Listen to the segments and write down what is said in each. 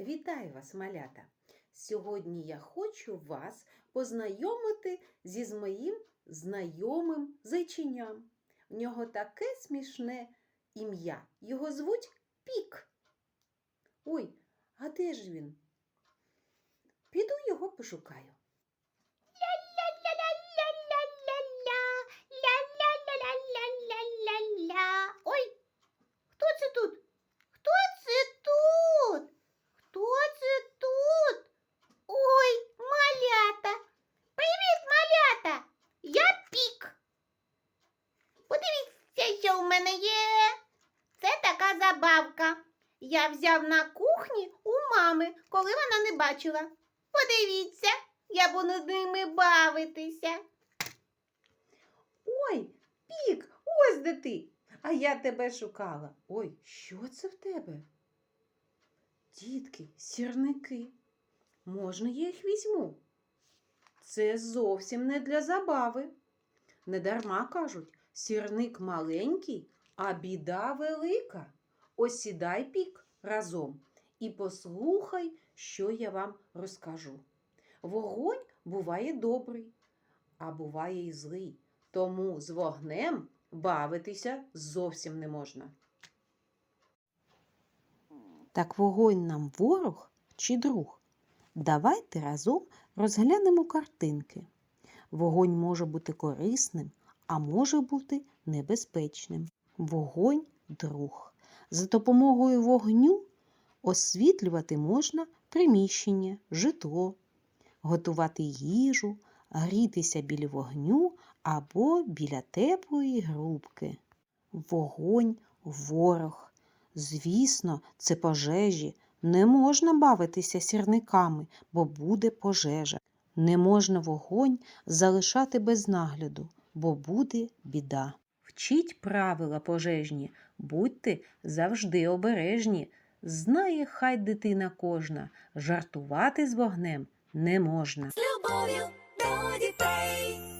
Вітаю вас, малята! Сьогодні я хочу вас познайомити зі моїм знайомим зайченям. В нього таке смішне ім'я. Його звуть Пік. Ой, а де ж він? Піду його пошукаю. Мене є. Це така забавка. Я взяв на кухні у мами, коли вона не бачила. Подивіться, я буду з ними бавитися. Ой, Пік, ось де ти. А я тебе шукала. Ой, що це в тебе? Дітки, сірники. Можна я їх візьму? Це зовсім не для забави. Недарма кажуть, сірник маленький, а біда велика. Ось сідай пік разом і послухай, що я вам розкажу. Вогонь буває добрий, а буває і злий. Тому з вогнем бавитися зовсім не можна. Так вогонь нам ворог чи друг? Давайте разом розглянемо картинки. Вогонь може бути корисним, а може бути небезпечним. Вогонь друг. За допомогою вогню освітлювати можна приміщення, житло, готувати їжу, грітися біля вогню або біля теплої грубки. Вогонь ворог. Звісно, це пожежі. Не можна бавитися сірниками, бо буде пожежа. Не можна вогонь залишати без нагляду, бо буде біда. Вчіть правила пожежні, будьте завжди обережні. Знає хай дитина кожна, жартувати з вогнем не можна. з любов'ю до дітей.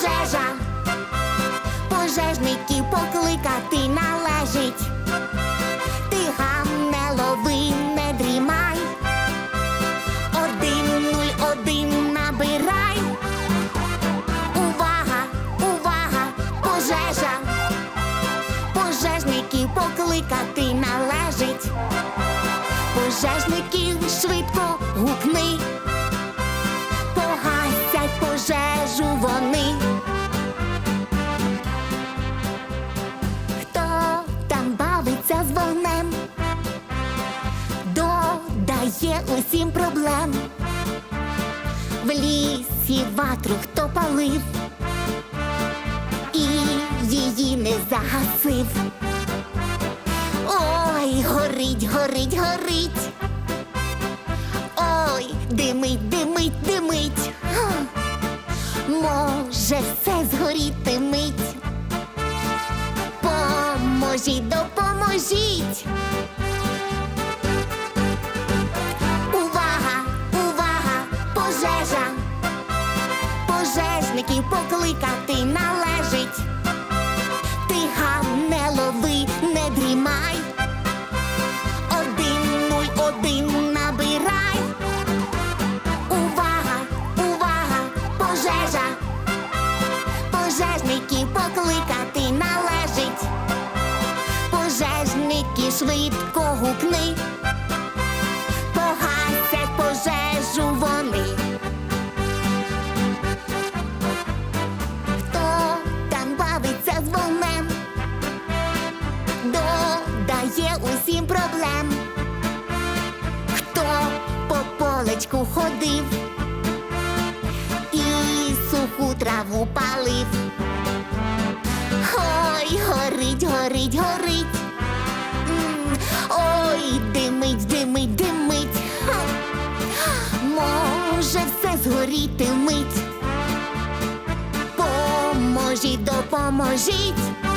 Пожежа. Пожежників покликати належить. Ти гам не лови, не дрімай. Один нуль один набирай. Увага, увага, пожежа. Пожежників покликати належить. Пожежників швидко гукни. Погасять пожежу усім проблем. В лісі ватру хто палив і її не загасив. Ой, горить, горить, горить. Ой, димить, димить, димить. Може все згоріти мить. Поможіть, допоможіть. Покликати належить. Ти гам не лови, не дрімай. Один нуль один набирай. Увага, увага, пожежа. Пожежників покликати належить. Пожежники швидко гукни. Річку ходив і суху траву палив. Ой, горить, горить, горить. Ой, димить, димить, димить. Може все згоріти вмить. Поможіть, допоможіть.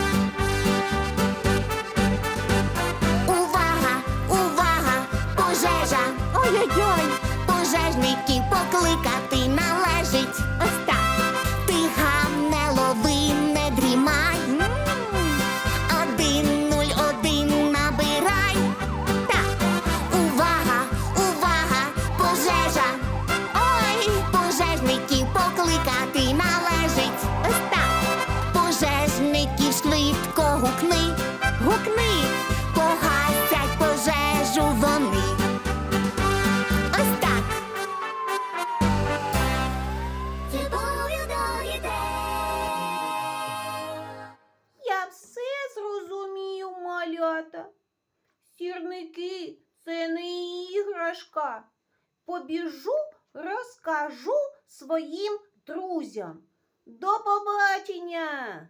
Іграшка. Побіжу, розкажу своїм друзям. До побачення!